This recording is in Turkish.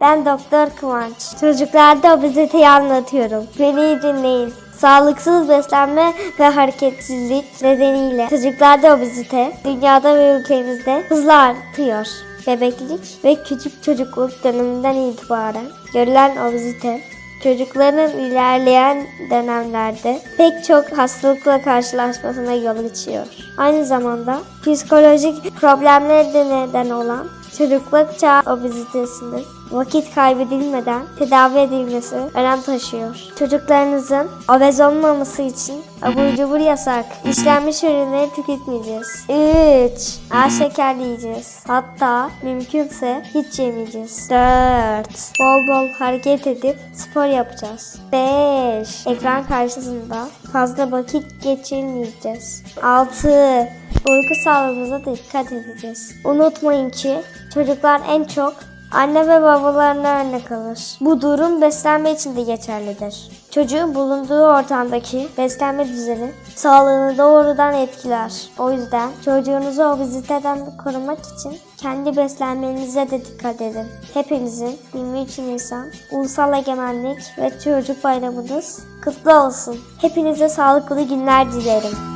Ben Doktor Kıvanç. Çocuklarda obeziteyi anlatıyorum. Beni iyi dinleyin. Sağlıksız beslenme ve hareketsizlik nedeniyle çocuklarda obezite dünyada ve ülkemizde hızla artıyor. Bebeklik ve küçük çocukluk döneminden itibaren görülen obezite çocukların ilerleyen dönemlerde pek çok hastalıkla karşılaşmasına yol açıyor. Aynı zamanda psikolojik problemlere de neden olan çocukluk çağı obezitesinin vakit kaybedilmeden tedavi edilmesi önem taşıyor. Çocuklarınızın obez olmaması için abur cubur yasak. İşlenmiş ürünleri tüketmeyeceğiz. 3. Az şekerli yiyeceğiz. Hatta mümkünse hiç yemeyeceğiz. 4. Bol bol hareket edip spor yapacağız. 5. Ekran karşısında fazla vakit geçirmeyeceğiz. 6. Uyku sağlığımıza dikkat edeceğiz. Unutmayın ki çocuklar en çok anne ve babalarına örnek alır. Bu durum beslenme için de geçerlidir. Çocuğun bulunduğu ortamdaki beslenme düzeni sağlığını doğrudan etkiler. O yüzden çocuğunuzu obeziteden korumak için kendi beslenmenize de dikkat edin. Hepinizin 23 Nisan Ulusal Egemenlik ve Çocuk Bayramınız kutlu olsun. Hepinize sağlıklı günler dilerim.